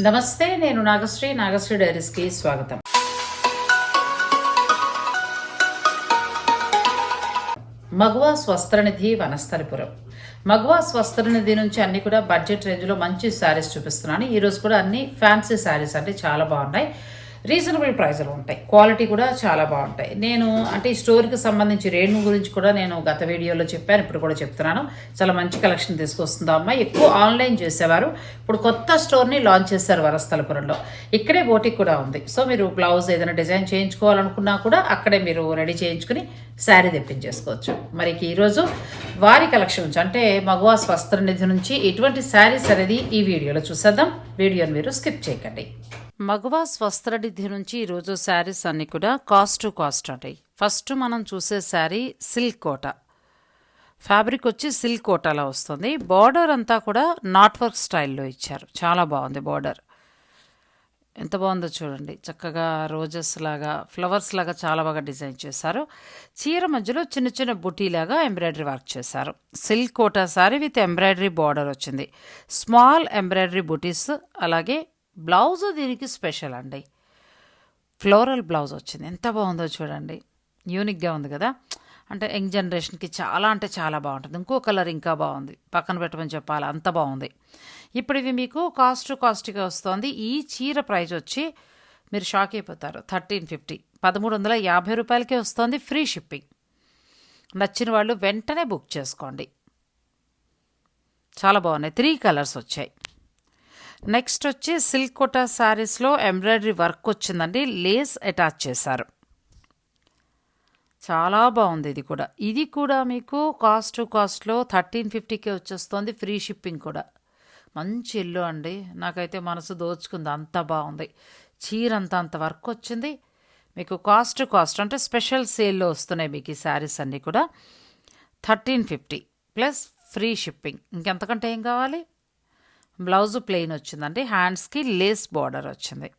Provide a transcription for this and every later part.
నమస్తే నేను నాగశ్రీ. నాగశ్రీ డైరీస్కి స్వాగతం. మగువా స్వస్త్రనిధి వనస్థలిపురం. మగువా స్వస్త్రనిధి నుంచి అన్ని కూడా బడ్జెట్ రేంజ్లో మంచి శారీస్ చూపిస్తున్నాను. ఈరోజు కూడా అన్ని ఫ్యాన్సీ శారీస్ అంటే చాలా బాగున్నాయి. రీజనబుల్ ప్రైజ్లు ఉంటాయి. క్వాలిటీ కూడా చాలా బాగుంటాయి. నేను అంటే ఈ స్టోర్కి సంబంధించి రేణు గురించి కూడా నేను గత వీడియోలో చెప్పాను. ఇప్పుడు కూడా చెప్తున్నాను. చాలా మంచి కలెక్షన్ తీసుకొస్తుంది అమ్మాయి. ఎక్కువ ఆన్లైన్ చేసేవారు. ఇప్పుడు కొత్త స్టోర్ని లాంచ్ చేశారు వరస్థలపురంలో. ఇక్కడే బోటిక్ కూడా ఉంది. సో మీరు బ్లౌజ్ ఏదైనా డిజైన్ చేయించుకోవాలనుకున్నా కూడా అక్కడే మీరు రెడీ చేయించుకుని శారీ తెప్పించేసుకోవచ్చు. మరి ఈరోజు వారి కలెక్షన్ నుంచి అంటే మగవా స్వస్త్ర నిధి నుంచి ఎటువంటి శారీస్ అనేది ఈ వీడియోలో చూసేద్దాం. వీడియోని మీరు స్కిప్ చేయకండి. మగవా స్వస్త్రనిధి నుంచి ఈరోజు శారీస్ అన్నీ కూడా కాస్ట్ టు కాస్ట్ ఉంటాయి ఫస్ట్ మనం చూసే శారీ సిల్క్ కోట. ఫ్యాబ్రిక్ వచ్చి సిల్క్ కోటలా వస్తుంది. బార్డర్ అంతా కూడా నాట్ వర్క్ స్టైల్లో ఇచ్చారు. చాలా బాగుంది బార్డర్. ఎంత బాగుందో చూడండి. చక్కగా రోజెస్ లాగా ఫ్లవర్స్ లాగా చాలా బాగా డిజైన్ చేశారు. చీర మధ్యలో చిన్న చిన్న బుటీలాగా ఎంబ్రాయిడరీ వర్క్ చేశారు. Silk Kota sari with embroidery border వచ్చింది. స్మాల్ ఎంబ్రాయిడరీ బుటీస్ అలాగే బ్లౌజ్ దీనికి స్పెషల్ అండి. ఫ్లోరల్ బ్లౌజ్ వచ్చింది. ఎంత బాగుందో చూడండి. యూనిక్గా ఉంది కదా. అంటే యంగ్ జనరేషన్కి చాలా అంటే చాలా బాగుంటుంది. ఇంకో కలర్ ఇంకా బాగుంది. పక్కన పెట్టమని చెప్పాలి? అంత బాగుంది. ఇప్పుడు ఇవి మీకు కాస్ట్ కాస్ట్గా వస్తుంది. ఈ చీర ప్రైస్ వచ్చి మీరు షాక్ అయిపోతారు. Thirteen fifty. పదమూడు వందల యాభై రూపాయలకే వస్తుంది ఫ్రీ షిప్పింగ్. నచ్చిన వాళ్ళు వెంటనే బుక్ చేసుకోండి. చాలా బాగున్నాయి. త్రీ కలర్స్ వచ్చాయి. నెక్స్ట్ వచ్చి సిల్క్ కోటా శారీస్లో ఎంబ్రాయిడరీ వర్క్ వచ్చిందండి. లేస్ అటాచ్ చేశారు. చాలా బాగుంది ఇది కూడా. ఇది కూడా మీకు కాస్ట్ కాస్ట్లో థర్టీన్ ఫిఫ్టీకే వచ్చేస్తుంది. ఫ్రీ షిప్పింగ్ కూడా. మంచి ఇల్లు అండి. నాకైతే మనసు దోచుకుంది. అంత బాగుంది. చీర అంత అంత వర్క్ వచ్చింది. మీకు కాస్ట్ కాస్ట్ అంటే స్పెషల్ సేల్లో వస్తున్నాయి మీకు ఈ శారీస్ అన్నీ కూడా. Thirteen fifty plus free shipping. ఇంకెంతకంటే ఏం కావాలి? బ్లౌజ్ ప్లెయిన్ వచ్చిందండి హ్యాండ్స్కి లేస్ బార్డర్ వచ్చింది.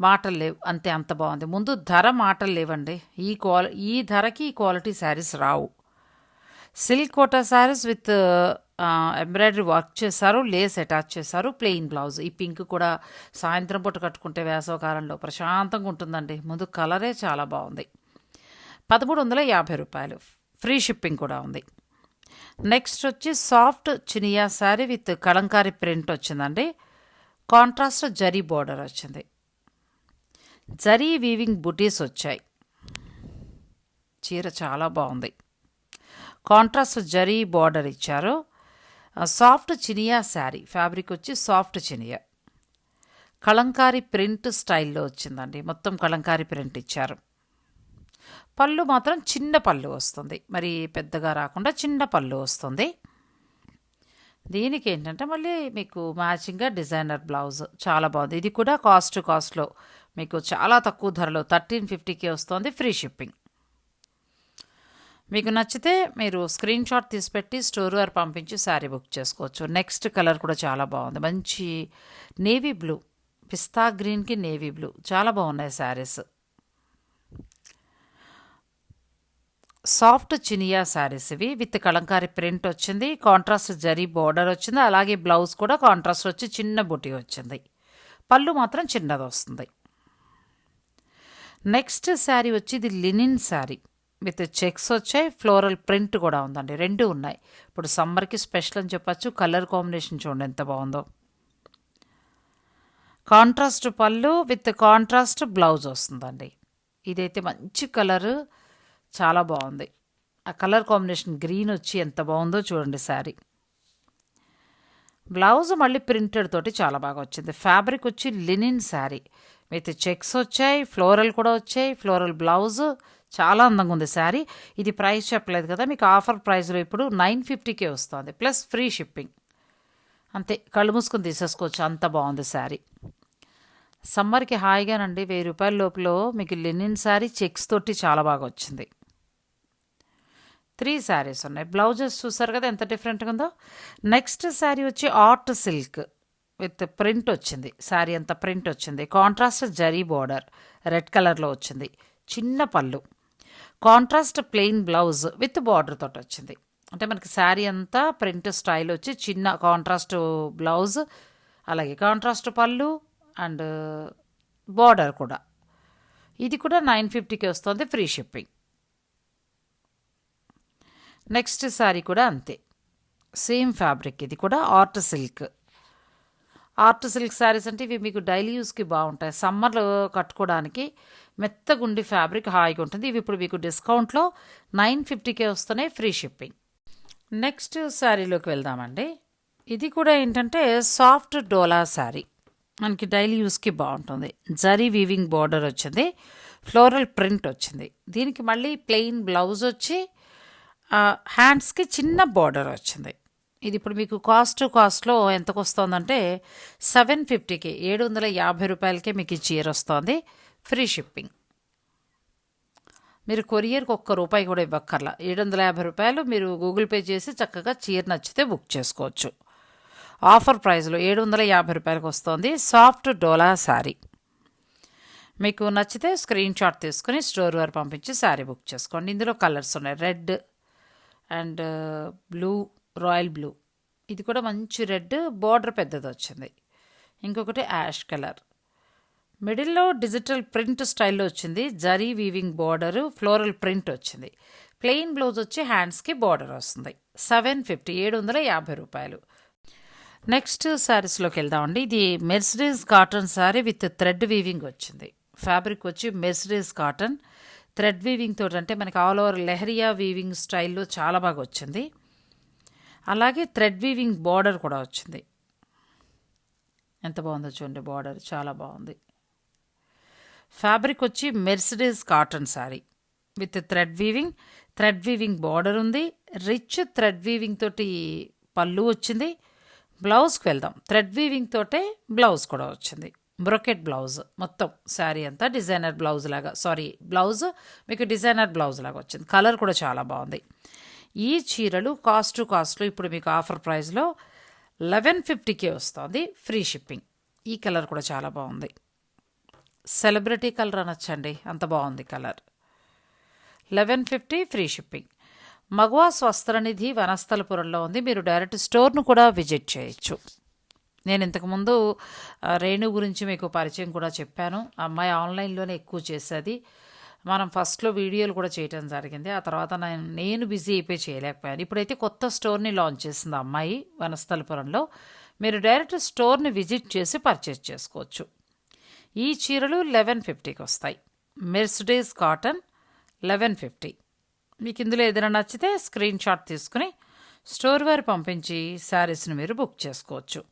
మాటలు లేవు అంతే అంత బాగుంది. ముందు ధర మాటలు లేవండి. ఈ క్వాలి ఈ ధరకి ఈ quality saris Rao. Silk Kota saris with embroidery work చేశారు లేస్ అటాచ్ చేశారు ప్లెయిన్ బ్లౌజ్. ఈ పింక్ కూడా సాయంత్రం పూట కట్టుకుంటే వేసవకాలంలో ప్రశాంతంగా ఉంటుందండి. ముందు కలరే చాలా బాగుంది. పదమూడు వందల యాభై రూపాయలు. ఫ్రీ షిప్పింగ్ కూడా ఉంది. నెక్స్ట్ వచ్చి soft chiniya sari with kalamkari print వచ్చిందండి. కాంట్రాస్ట్ జరీ బోర్డర్ వచ్చింది. జరీ వీవింగ్ బుటీస్ వచ్చాయి. చీర చాలా బాగుంది. కాంట్రాస్ట్ జరీ బార్డర్ ఇచ్చారు. సాఫ్ట్ చినియా శారీ ఫ్యాబ్రిక్ వచ్చి సాఫ్ట్ చినియా. కలంకారీ ప్రింట్ స్టైల్లో వచ్చిందండి. మొత్తం కలంకారీ ప్రింట్ ఇచ్చారు. పళ్ళు మాత్రం చిన్న పళ్ళు వస్తుంది. మరి పెద్దగా రాకుండా చిన్న పళ్ళు వస్తుంది. దీనికి ఏంటంటే మళ్ళీ మీకు మ్యాచింగ్గా డిజైనర్ బ్లౌజ్ చాలా బాగుంది. ఇది కూడా కాస్ట్ కాస్ట్లో మీకు చాలా తక్కువ ధరలో థర్టీన్ ఫిఫ్టీకి వస్తుంది ఫ్రీ షిప్పింగ్. మీకు నచ్చితే మీరు స్క్రీన్ షాట్ తీసిపెట్టి స్టోర్ వారు పంపించి శారీ బుక్ చేసుకోవచ్చు. నెక్స్ట్ కలర్ కూడా చాలా బాగుంది. మంచి నేవీ బ్లూ పిస్తా గ్రీన్కి నేవీ బ్లూ. చాలా బాగున్నాయి శారీస్. సాఫ్ట్ చినియా శారీస్ ఇవి విత్ కలంకారీ ప్రింట్ వచ్చింది కాంట్రాస్ట్ జరీ బార్డర్ వచ్చింది అలాగే బ్లౌజ్ కూడా కాంట్రాస్ట్ వచ్చి చిన్న బుటీ వచ్చింది. పళ్ళు మాత్రం చిన్నది వస్తుంది. నెక్స్ట్ శారీ వచ్చి ఇది లినిన్ శారీ. విత్ చెక్స్ వచ్చాయి ఫ్లోరల్ ప్రింట్ కూడా ఉందండి రెండు ఉన్నాయి. ఇప్పుడు సమ్మర్కి స్పెషల్ అని చెప్పచ్చు కలర్ కాంబినేషన్ చూడండి ఎంత బాగుందో. కాంట్రాస్ట్ పళ్ళు విత్ కాంట్రాస్ట్ బ్లౌజ్ వస్తుందండి. ఇదైతే మంచి కలరు చాలా బాగుంది. ఆ కలర్ కాంబినేషన్ గ్రీన్ వచ్చి ఎంత బాగుందో చూడండి శారీ. బ్లౌజ్ మళ్ళీ ప్రింటెడ్ తోటి చాలా బాగా వచ్చింది. ఫ్యాబ్రిక్ వచ్చి లినిన్ శారీ. విత్ చెక్స్ వచ్చాయి ఫ్లోరల్ కూడా వచ్చాయి ఫ్లోరల్ బ్లౌజ్ చాలా అందంగా ఉంది శారీ. ఇది ప్రైస్ చెప్పలేదు కదా మీకు ఆఫర్ ప్రైస్లో ఇప్పుడు నైన్ ఫిఫ్టీకే వస్తుంది ప్లస్ ఫ్రీ షిప్పింగ్. అంతే కళ్ళు మూసుకొని తీసేసుకోవచ్చు అంత బాగుంది శారీ. సమ్మర్కి హాయిగానండి. వెయ్యి రూపాయల లోపల మీకు లినిన్ శారీ చెక్స్ తోటి చాలా బాగా వచ్చింది. త్రీ శారీస్ ఉన్నాయి. బ్లౌజెస్ చూసారు కదా ఎంత డిఫరెంట్గా ఉందో. నెక్స్ట్ శారీ వచ్చి ఆర్ట్ సిల్క్ విత్ ప్రింట్ వచ్చింది. శారీ అంత ప్రింట్ వచ్చింది. కాంట్రాస్ట్ జరీ బార్డర్ రెడ్ కలర్లో వచ్చింది. చిన్న పళ్ళు. Contrast plain blouse with border తోటి వచ్చింది. అంటే మనకి శారీ అంతా ప్రింట్ స్టైల్ వచ్చి చిన్న కాంట్రాస్ట్ బ్లౌజ్ అలాగే కాంట్రాస్ట్ పళ్ళు అండ్ బార్డర్ కూడా. ఇది కూడా నైన్ ఫిఫ్టీకి వస్తుంది ఫ్రీ షిప్పింగ్. నెక్స్ట్ శారీ కూడా అంతే. సేమ్ ఫ్యాబ్రిక్ ఇది కూడా art silk. Art silk saris అంటే ఇవి మీకు డైలీ యూస్కి బాగుంటాయి. సమ్మర్లో కట్టుకోవడానికి మెత్తగుండి ఫ్యాబ్రిక్ హాయిగా ఉంటుంది. ఇవి ఇప్పుడు మీకు డిస్కౌంట్లో నైన్ ఫిఫ్టీకే వస్తున్నాయి ఫ్రీ షిప్పింగ్. నెక్స్ట్ శారీలోకి వెళ్దామండి. ఇది కూడా ఏంటంటే సాఫ్ట్ డోలా శారీ మనకి డైలీ యూస్కి బాగుంటుంది. జరీ వీవింగ్ బార్డర్ వచ్చింది. ఫ్లోరల్ ప్రింట్ వచ్చింది. దీనికి మళ్ళీ ప్లెయిన్ బ్లౌజ్ వచ్చి హ్యాండ్స్కి చిన్న బార్డర్ వచ్చింది. ఇది ఇప్పుడు మీకు కాస్ట్ కాస్ట్లో ఎంతకు వస్తుందంటే సెవెన్ ఫిఫ్టీకి ఏడు వందల యాభై రూపాయలకే మీకు ఈ చీర వస్తుంది. Free shipping. మీరు కొరియర్కి ఒక్క రూపాయి కూడా ఇవ్వక్కర్లా. ఏడు వందల యాభై రూపాయలు మీరు గూగుల్ పే చేసి చక్కగా చీర నచ్చితే బుక్ చేసుకోవచ్చు. ఆఫర్ ప్రైస్లో ఏడు వందల యాభై రూపాయలకు వస్తుంది సాఫ్ట్ డోలా శారీ. మీకు నచ్చితే స్క్రీన్ షాట్ తీసుకుని స్టోర్ వారు పంపించి శారీ బుక్ చేసుకోండి. ఇందులో కలర్స్ ఉన్నాయి. Red and blue royal blue. ఇది కూడా మంచి రెడ్ బార్డర్ పెద్దది వచ్చింది. ఇంకొకటి యాష్ కలర్. మిడిల్లో డిజిటల్ ప్రింట్ స్టైల్లో వచ్చింది. Zari weaving border floral print వచ్చింది. ప్లెయిన్ బ్లౌజ్ వచ్చి హ్యాండ్స్కి బార్డర్ వస్తుంది. సెవెన్ ఫిఫ్టీ ఏడు వందల యాభై రూపాయలు. నెక్స్ట్ శారీస్లోకి వెళ్దామండి. ఇది Mercedes cotton sari with thread weaving వచ్చింది. ఫ్యాబ్రిక్ వచ్చి మెర్సిడీస్ కాటన్ థ్రెడ్ వీవింగ్ తోటి అంటే మనకి ఆల్ ఓవర్ లెహరియా వీవింగ్ స్టైల్లో చాలా బాగా వచ్చింది. అలాగే థ్రెడ్ వీవింగ్ బార్డర్ కూడా వచ్చింది. ఎంత బాగుందో చూడండి బార్డర్ చాలా బాగుంది. ఫ్యాబ్రిక్ వచ్చి Mercedes cotton sari with thread weaving thread weaving border ఉంది. రిచ్ థ్రెడ్ వీవింగ్ తోటి పళ్ళు వచ్చింది. బ్లౌజ్కి వెళ్దాం. థ్రెడ్ వీవింగ్ తోటే బ్లౌజ్ కూడా వచ్చింది. Brocade blouse. మొత్తం శారీ అంతా డిజైనర్ బ్లౌజ్ లాగా సారీ బ్లౌజ్ మీకు డిజైనర్ బ్లౌజ్ లాగా వచ్చింది. కలర్ కూడా చాలా బాగుంది. ఈ చీరలు కాస్ట్ కాస్ట్లు ఇప్పుడు మీకు ఆఫర్ ప్రైస్లో లెవెన్ ఫిఫ్టీకే వస్తుంది. Free shipping. ఈ కలర్ కూడా చాలా బాగుంది. సెలబ్రిటీ కలర్ అనొచ్చండి. అంత బాగుంది colour. Eleven fifty free shipping. మగవా స్వస్త్రనిధి వనస్థలపురంలో ఉంది. మీరు డైరెక్ట్ స్టోర్ను కూడా విజిట్ చేయొచ్చు. నేను ఇంతకుముందు రేణు గురించి మీకు పరిచయం కూడా చెప్పాను. అమ్మాయి ఆన్లైన్లోనే ఎక్కువ చేసేది. మనం ఫస్ట్లో వీడియోలు కూడా చేయటం జరిగింది. ఆ తర్వాత నేను నేను బిజీ అయిపోయి చేయలేకపోయాను. ఇప్పుడైతే కొత్త స్టోర్ని లాంచ్ చేసింది అమ్మాయి వనస్థలపురంలో. మీరు డైరెక్ట్ స్టోర్ని విజిట్ చేసి పర్చేస్ చేసుకోవచ్చు. ఈ చీరలు లెవెన్ ఫిఫ్టీకి వస్తాయి. Mercedes cotton eleven fifty. మీకు ఇందులో ఏదైనా నచ్చితే స్క్రీన్ షాట్ తీసుకుని స్టోర్ వారు పంపించి శారీస్ని మీరు బుక్ చేసుకోవచ్చు.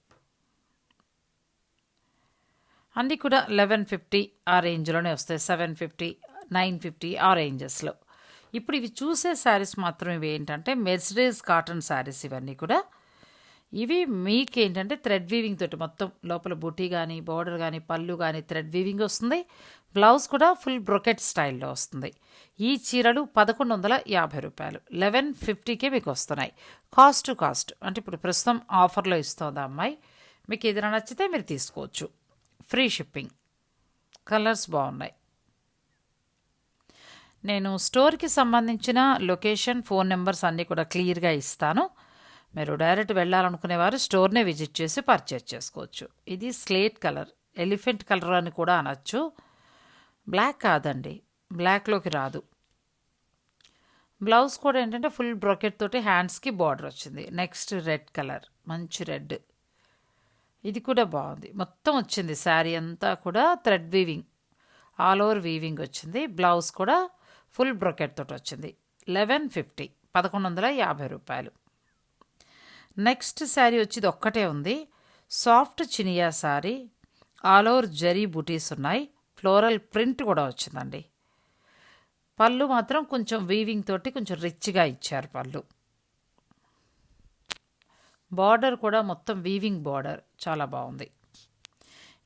అన్నీ కూడా లెవెన్ ఫిఫ్టీ ఆ రేంజ్లోనే వస్తాయి. సెవెన్ ఫిఫ్టీ నైన్ ఫిఫ్టీ ఆ రేంజెస్లో. ఇప్పుడు ఇవి చూసే శారీస్ మాత్రం ఇవి ఏంటంటే మెర్సిడీస్ కాటన్ శారీస్ ఇవన్నీ కూడా ఇవి మీకు ఏంటంటే థ్రెడ్ వీవింగ్ తోటి మొత్తం లోపల బుటీ కానీ బార్డర్ కానీ పళ్ళు కానీ థ్రెడ్ వీవింగ్ వస్తుంది. బ్లౌజ్ కూడా ఫుల్ బ్రొకెట్ స్టైల్లో వస్తుంది. ఈ చీరలు పదకొండు వందల యాభై రూపాయలు. లెవెన్ ఫిఫ్టీకే మీకు వస్తున్నాయి. కాస్ట్ టు కాస్ట్ అంటే ఇప్పుడు ప్రస్తుతం ఆఫర్లో ఇస్తుంది అమ్మాయి. మీకు ఏదైనా నచ్చితే మీరు తీసుకోవచ్చు. ఫ్రీ షిప్పింగ్ కలర్స్ బాగున్నాయి. నేను స్టోర్కి సంబంధించిన లొకేషన్ ఫోన్ నెంబర్స్ అన్నీ కూడా క్లియర్గా ఇస్తాను. మీరు డైరెక్ట్ వెళ్ళాలనుకునేవారు స్టోర్నే విజిట్ చేసి పర్చేజ్ చేసుకోవచ్చు. ఇది స్లేట్ కలర్ ఎలిఫెంట్ కలర్ అని కూడా అనొచ్చు. బ్లాక్ కాదండి బ్లాక్లోకి రాదు. బ్లౌజ్ కూడా ఏంటంటే ఫుల్ బ్రొకెట్ తోటి హ్యాండ్స్కి బార్డర్ వచ్చింది. నెక్స్ట్ రెడ్ కలర్ మంచి రెడ్. ఇది కూడా బాగుంది. మొత్తం వచ్చింది శారీ అంతా కూడా thread weaving all over weaving వచ్చింది. బ్లౌజ్ కూడా ఫుల్ బ్రొకెట్ తోటి వచ్చింది. లెవెన్ ఫిఫ్టీ పదకొండు వందల యాభై రూపాయలు. నెక్స్ట్ శారీ వచ్చేది ఒక్కటే ఉంది. Soft chiniya sari. All over zari బూటీస్ ఉన్నాయి. ఫ్లోరల్ ప్రింట్ కూడా వచ్చిందండి. పళ్ళు మాత్రం కొంచెం వీవింగ్ తోటి కొంచెం రిచ్గా ఇచ్చారు పళ్ళు. బార్డర్ కూడా మొత్తం వీవింగ్ బార్డర్. చాలా బాగుంది.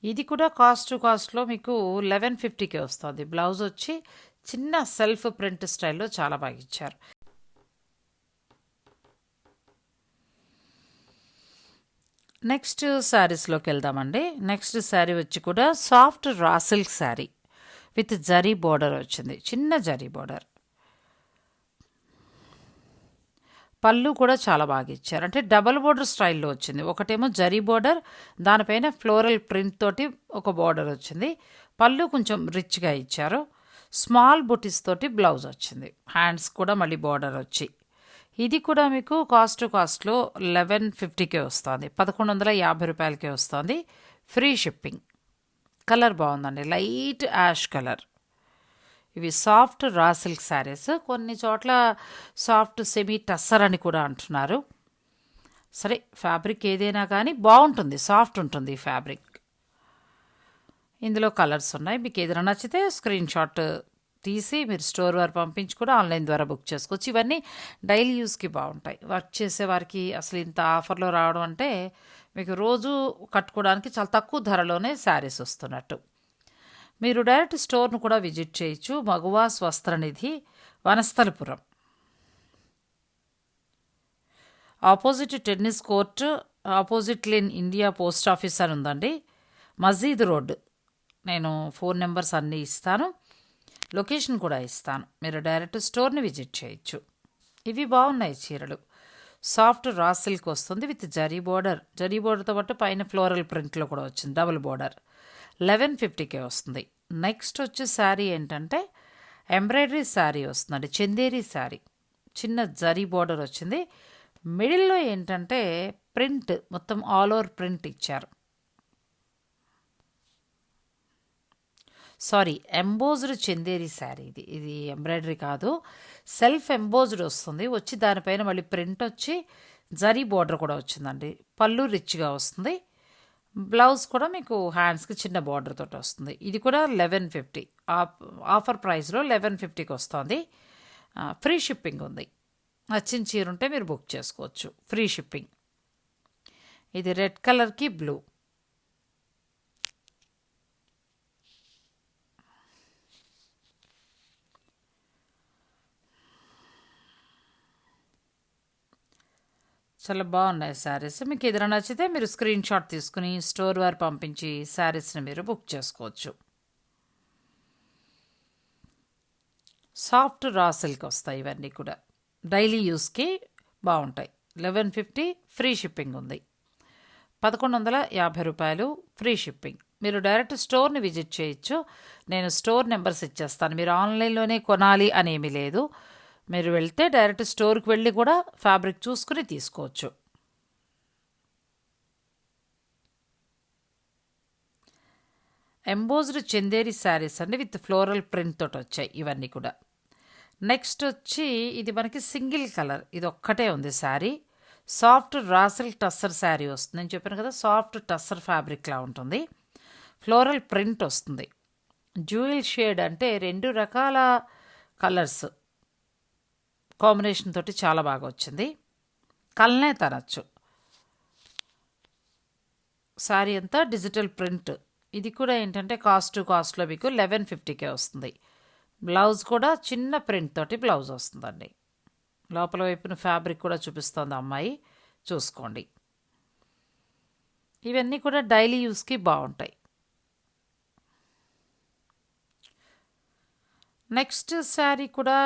ఇది కూడా కాస్ట్ కాస్ట్లో మీకు లెవెన్ ఫిఫ్టీకే వస్తుంది. బ్లౌజ్ వచ్చి చిన్న సెల్ఫ్ ప్రింట్ స్టైల్లో చాలా బాగా ఇచ్చారు. నెక్స్ట్ శారీస్లోకి వెళ్దామండి నెక్స్ట్ శారీ వచ్చి కూడా soft raw silk sari with zari border వచ్చింది. చిన్న జరీ బోర్డర్. పళ్ళు కూడా చాలా బాగా ఇచ్చారు. అంటే డబల్ బోర్డర్ స్టైల్లో వచ్చింది. ఒకటేమో జరీ బోర్డర్ దానిపైన ఫ్లోరల్ ప్రింట్ తోటి ఒక బోర్డర్ వచ్చింది. పళ్ళు కొంచెం రిచ్గా ఇచ్చారు. స్మాల్ బుటీస్ తోటి బ్లౌజ్ వచ్చింది. హ్యాండ్స్ కూడా మళ్ళీ బోర్డర్ వచ్చి ఇది కూడా మీకు కాస్ట్ కాస్ట్లో లెవెన్ ఫిఫ్టీకే వస్తుంది. పదకొండు వందల యాభై రూపాయలకే వస్తుంది. ఫ్రీ షిప్పింగ్ కలర్ బాగుందండి. లైట్ యాష్ కలర్ ఇవి సాఫ్ట్ రా సిల్క్ శారీస్ కొన్ని చోట్ల సాఫ్ట్ సెమీ టస్సర్ అని కూడా అంటున్నారు. సరే ఫ్యాబ్రిక్ ఏదైనా కానీ బాగుంటుంది. సాఫ్ట్ ఉంటుంది ఈ ఫ్యాబ్రిక్ ఇందులో కలర్స్ ఉన్నాయి. మీకు ఏదైనా నచ్చితే స్క్రీన్ షాట్ తీసి మీరు స్టోర్ వారు పంపించి కూడా ఆన్లైన్ ద్వారా బుక్ చేసుకోవచ్చు. ఇవన్నీ డైలీ యూస్కి బాగుంటాయి. వర్క్ చేసే వారికి అసలు ఇంత ఆఫర్లో రావడం అంటే మీకు రోజు కట్టుకోవడానికి చాలా తక్కువ ధరలోనే శారీస్ వస్తున్నట్టు. మీరు డైరెక్ట్ స్టోర్ను కూడా విజిట్ చేయొచ్చు. Maguvas Vastranidhi Vanasthalipuram. Opposite tennis court opposite lane India post office అని ఉందండి. మజీద్ రోడ్. నేను ఫోన్ నెంబర్స్ అన్నీ ఇస్తాను. లొకేషన్ కూడా ఇస్తాను. మీరు డైరెక్ట్ స్టోర్ని విజిట్ చేయొచ్చు. ఇవి బాగున్నాయి చీరలు. సాఫ్ట్ రా సిల్క్ వస్తుంది విత్ జరీ బోర్డర్. జరీ బోర్డర్తో పాటు పైన ఫ్లోరల్ ప్రింట్లో కూడా వచ్చింది. Double border. లెవెన్ ఫిఫ్టీకే వస్తుంది. నెక్స్ట్ వచ్చే శారీ ఏంటంటే ఎంబ్రాయిడరీ శారీ వస్తుందండి. చందేరి శారీ. చిన్న జరీ బోర్డర్ వచ్చింది. మిడిల్లో ఏంటంటే ప్రింట్ మొత్తం ఆల్ ఓవర్ ప్రింట్ ఇచ్చారు. సారీ ఎంబోజ్డ్ చందేరి శారీ ఇది. ఇది ఎంబ్రాయిడరీ కాదు. సెల్ఫ్ ఎంబోజ్డ్ వస్తుంది. వచ్చి దానిపైన మళ్ళీ ప్రింట్ వచ్చి జరీ బోర్డర్ కూడా వచ్చిందండి. పళ్ళు రిచ్గా వస్తుంది. బ్లౌజ్ కూడా మీకు హ్యాండ్స్కి చిన్న బార్డర్ తోటి వస్తుంది. ఇది కూడా లెవెన్ ఫిఫ్టీ ఆఫర్ ప్రైస్లో లెవెన్ ఫిఫ్టీకి వస్తుంది. ఫ్రీ షిప్పింగ్ ఉంది. నచ్చిన చీర ఉంటే మీరు బుక్ చేసుకోవచ్చు. Free shipping. ఇది రెడ్ కలర్కి బ్లూ చాలా బాగున్నాయి శారీస్. మీకు ఏదైనా నచ్చితే మీరు స్క్రీన్ షాట్ తీసుకుని స్టోర్ వారు పంపించి శారీస్ని మీరు బుక్ చేసుకోవచ్చు. సాఫ్ట్ రా సిల్క్ వస్తాయి ఇవన్నీ కూడా. డైలీ యూస్కి బాగుంటాయి. లెవెన్ ఫిఫ్టీ ఫ్రీ షిప్పింగ్ ఉంది. పదకొండు వందల యాభై రూపాయలు ఫ్రీ షిప్పింగ్. మీరు డైరెక్ట్ స్టోర్ని విజిట్ చేయొచ్చు. నేను స్టోర్ నెంబర్స్ ఇచ్చేస్తాను. మీరు ఆన్లైన్లోనే కొనాలి అనేమి లేదు. మీరు వెళ్తే డైరెక్ట్ స్టోర్కి వెళ్ళి కూడా ఫ్యాబ్రిక్ చూసుకుని తీసుకోవచ్చు. ఎంబోజ్డ్ చందేరి శారీస్ అండి విత్ ఫ్లోరల్ ప్రింట్ తోటి వచ్చాయి ఇవన్నీ కూడా. నెక్స్ట్ వచ్చి ఇది మనకి సింగిల్ కలర్. ఇది ఒక్కటే ఉంది sari. Soft raw silk tussar sari వస్తుంది. నేను చెప్పాను కదా సాఫ్ట్ టస్సర్ ఫ్యాబ్రిక్లా ఉంటుంది. ఫ్లోరల్ ప్రింట్ వస్తుంది. జ్యూయల్ షేడ్ అంటే రెండు రకాల కలర్స్. కాంబినేషన్ తోటి చాలా బాగా వచ్చింది. కలనే తనచ్చు. శారీ అంతా డిజిటల్ ప్రింట్. ఇది కూడా ఏంటంటే కాస్ట్ టు కాస్ట్లో మీకు లెవెన్ ఫిఫ్టీకే వస్తుంది. బ్లౌజ్ కూడా చిన్న ప్రింట్ తోటి బ్లౌజ్ వస్తుందండి. లోపల వైపున ఫ్యాబ్రిక్ కూడా చూపిస్తుంది అమ్మాయి. చూసుకోండి. ఇవన్నీ కూడా డైలీ యూస్కి బాగుంటాయి. నెక్స్ట్ శారీ కూడా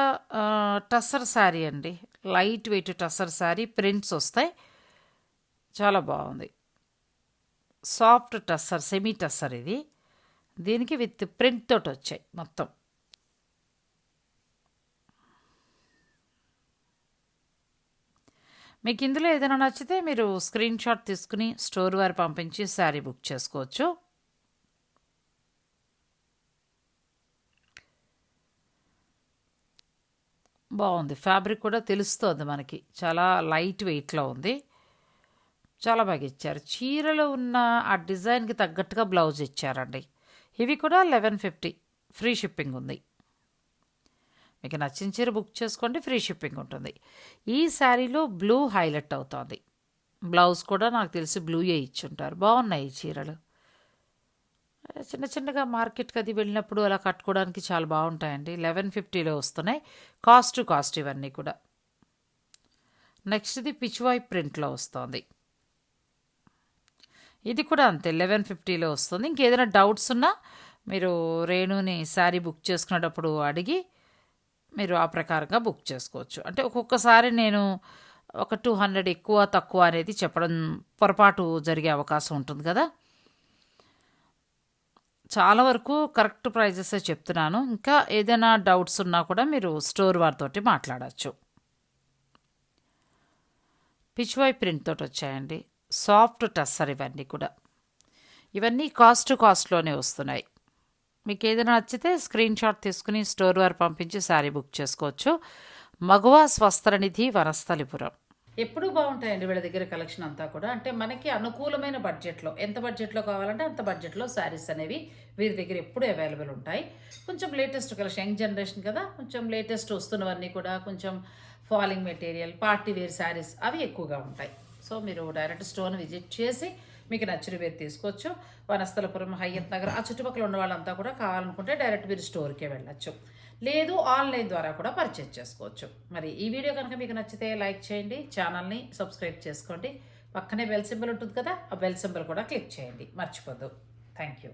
టసర్ శారీ అండి. Light weight tussar sari prints వస్తాయి. చాలా బాగుంది. సాఫ్ట్ టస్సర్ సెమీ టస్సర్ ఇది. దీనికి విత్ ప్రింట్ తోటి వచ్చాయి మొత్తం. మీకు ఇందులో ఏదైనా నచ్చితే మీరు స్క్రీన్ షాట్ తీసుకుని స్టోర్ వారు పంపించి శారీ బుక్ చేసుకోవచ్చు. బాగుంది. ఫ్యాబ్రిక్ కూడా తెలుస్తుంది మనకి. చాలా లైట్ వెయిట్లో ఉంది. చాలా బాగా ఇచ్చారు. చీరలో ఉన్న ఆ డిజైన్కి తగ్గట్టుగా బ్లౌజ్ ఇచ్చారండి. ఇవి కూడా లెవెన్ ఫిఫ్టీ. ఫ్రీ షిప్పింగ్ ఉంది. మీకు నచ్చిన చీర బుక్ చేసుకోండి. ఫ్రీ షిప్పింగ్ ఉంటుంది. ఈ శారీలో బ్లూ హైలైట్ అవుతుంది. బ్లౌజ్ కూడా నాకు తెలిసి బ్లూయే ఇచ్చుంటారు. బాగున్నాయి ఈ చీరలు. చిన్న చిన్నగా మార్కెట్కి అది వెళ్ళినప్పుడు అలా కట్టుకోవడానికి చాలా బాగుంటాయండి. లెవెన్ ఫిఫ్టీలో వస్తున్నాయి. కాస్ట్ టు కాస్ట్ ఇవన్నీ కూడా. నెక్స్ట్ది పిచ్వాయ్ ప్రింట్లో వస్తుంది. ఇది కూడా అంతే లెవెన్ ఫిఫ్టీలో వస్తుంది. ఇంకేదైనా డౌట్స్ ఉన్నా మీరు రేణుని శారీ బుక్ చేసుకునేటప్పుడు అడిగి మీరు ఆ ప్రకారంగా బుక్ చేసుకోవచ్చు. అంటే ఒక్కొక్కసారి నేను ఒక టూ హండ్రెడ్ ఎక్కువ తక్కువ అనేది చెప్పడం పొరపాటు జరిగే అవకాశం ఉంటుంది కదా. చాలా వరకు కరెక్ట్ ప్రైజెసే చెప్తున్నాను. ఇంకా ఏదైనా డౌట్స్ ఉన్నా కూడా మీరు స్టోర్ వారితోటి మాట్లాడచ్చు. పిచ్వై ప్రింట్ తోటి వచ్చాయండి. సాఫ్ట్ టస్సర్ ఇవన్నీ కూడా. ఇవన్నీ కాస్ట్ కాస్ట్లోనే వస్తున్నాయి. మీకు ఏదైనా నచ్చితే స్క్రీన్ షాట్ తీసుకుని స్టోర్ వారు పంపించి శారీ బుక్ చేసుకోవచ్చు. మగువ స్వస్త్రనిధి వనస్థలిపురం. ఎప్పుడూ బాగుంటాయండి వీళ్ళ దగ్గర కలెక్షన్ అంతా కూడా. అంటే మనకి అనుకూలమైన బడ్జెట్లో ఎంత బడ్జెట్లో కావాలంటే అంత బడ్జెట్లో శారీస్ అనేవి వీరి దగ్గర ఎప్పుడూ అవైలబుల్ ఉంటాయి. కొంచెం లేటెస్ట్ కలెక్షన్ యంగ్ జనరేషన్ కదా కొంచెం లేటెస్ట్ వస్తున్నవన్నీ కూడా కొంచెం falling material party wear saris అవి ఎక్కువగా ఉంటాయి. సో మీరు డైరెక్ట్ స్టోర్ని విజిట్ చేసి మీకు నచ్చిన వేరు తీసుకోవచ్చు. వనస్థలపురం హయ్యత్ నగర్ ఆ చుట్టుపక్కల ఉన్న వాళ్ళంతా కూడా కావాలనుకుంటే డైరెక్ట్ మీరు స్టోర్కే వెళ్ళచ్చు. లేదు ఆన్లైన్ ద్వారా కూడా పర్చేజ్ చేసుకోవచ్చు. మరి ఈ వీడియో కనుక మీకు నచ్చితే లైక్ చేయండి ఛానల్ని సబ్స్క్రైబ్ చేసుకోండి. పక్కనే బెల్ సింబల్ ఉంటుంది కదా ఆ బెల్ సింబల్ కూడా క్లిక్ చేయండి. మర్చిపోద్దు. Thank you.